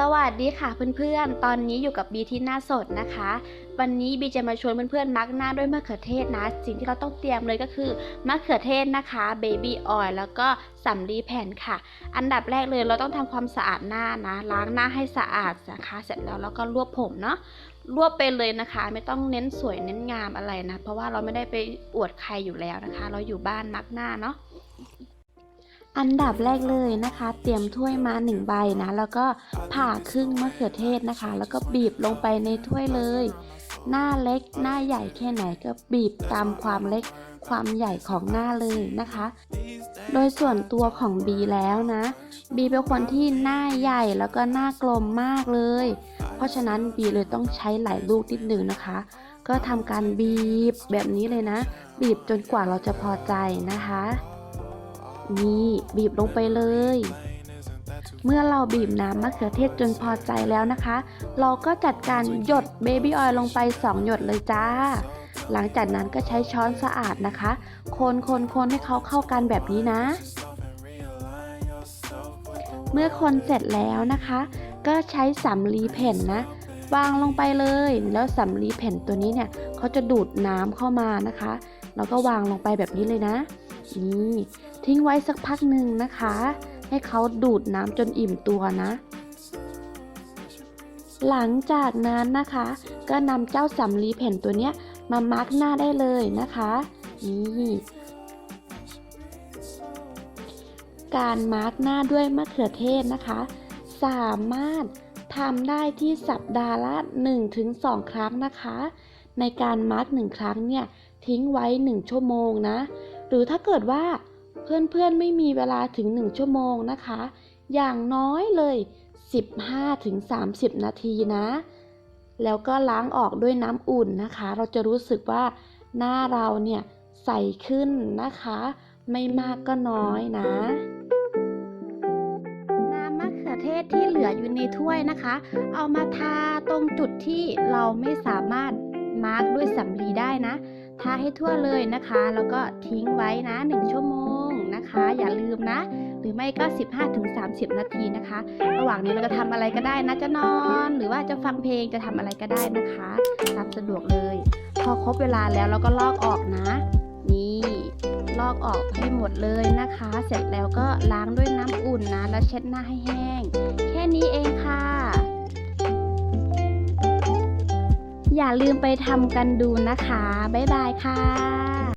สวัสดีค่ะเพื่อนๆ ตอนนี้อยู่กับบีที่หน้าสดนะคะ วันนี้บีจะมาชวนเพื่อนๆมักหน้าด้วยมะเขือเทศนะ สิ่งที่เราต้องเตรียมเลยก็คือมะเขือเทศนะคะเบบี้ออยล์แล้วก็สำลีแผ่นค่ะ อันดับแรกเลยเราต้องทำความสะอาดหน้านะ ล้างหน้าให้สะอาดนะคะ เสร็จแล้วเราก็รวบผมเนาะรวบไปเลยนะคะ ไม่ต้องเน้นสวยเน้นงามอะไรนะ เพราะว่าเราไม่ได้ไปอวดใครอยู่แล้วนะคะ เราอยู่บ้านมักหน้าเนาะ อันดับแรกเลยนะคะ เตรียมถ้วยมาหนึ่งใบนะ แล้วก็ผ่าครึ่งมะเขือเทศนะคะ แล้วก็บีบลงไปในถ้วยเลย หน้าเล็กหน้าใหญ่แค่ไหนก็บีบตามความเล็กความใหญ่ของหน้าเลยนะคะ โดยส่วนตัวของบีแล้วนะ บีเป็นคนที่หน้าใหญ่แล้วก็หน้ากลมมากเลย เพราะฉะนั้นบีเลยต้องใช้หลายลูกนิดหนึ่งนะคะ ก็ทำการบีบแบบนี้เลยนะ บีบจนกว่าเราจะพอใจนะคะ นี่บีบลงไปเลย เมื่อเราบีบน้ำมะเขือเทศจนพอใจแล้วนะคะ เราก็จัดการหยดเบบี้ออยล์ลงไป 2 หยดเลยจ้า หลังจากนั้นก็ใช้ช้อนสะอาดนะคะ คนคนคนให้เขาเข้ากันแบบนี้นะ เมื่อคนเสร็จแล้วนะคะ ก็ใช้สำลีแผ่นนะวางลงไปเลย แล้วสำลีแผ่นตัวนี้เนี่ยเขาจะดูดน้ำเข้ามานะคะ แล้วก็วางลงไปแบบนี้เลยนะ นี่ ทิ้งไว้สักพักหนึ่งนะคะ ให้เขาดูดน้ำจนอิ่มตัวนะ หลังจากนั้นนะคะ ก็นำเจ้าสำลีแผ่นตัวเนี้ยมามาร์กหน้าได้เลยนะคะนี่การมาร์กหน้าด้วยมะเขือเทศนะคะ สามารถทำได้ที่สัปดาห์ละ 1-2 ครั้งนะคะ ในการมาร์กหนึ่งครั้งเนี่ยทิ้งไว้ 1 ชั่วโมงนะ หรือถ้าเกิดว่า เพื่อนๆไม่มีเวลาถึง 1 ชั่วโมงนะคะ อย่างน้อยเลย 15-30 นาทีนะ แล้วก็ล้างออกด้วยน้ำอุ่นนะคะ เราจะรู้สึกว่าหน้าเราเนี่ยใสขึ้นนะคะ ไม่มากก็น้อยนะน้ำมะเขือเทศที่เหลืออยู่ในถ้วยนะคะ เอามาทาตรงจุดที่เราไม่สามารถมาร์กด้วยสำลีได้นะ ทาให้ทั่วเลยนะคะ แล้วก็ทิ้งไว้นะ 1 ชั่วโมง อย่าลืมนะ หรือไม่ก็ 15-30 นาทีนะคะ ระหว่างนี้เราจะทำอะไรก็ได้นะจะนอน หรือว่าจะฟังเพลงจะทำอะไรก็ได้นะคะตามสะดวกเลย พอครบเวลาแล้วเราก็ลอกออกนะ นี่ลอกออกให้หมดเลยนะคะ เสร็จแล้วก็ล้างด้วยน้ำอุ่นนะ แล้วเช็ดหน้าให้แห้ง แค่นี้เองค่ะอย่าลืมไปทำกันดูนะคะ บ๊ายบายค่ะ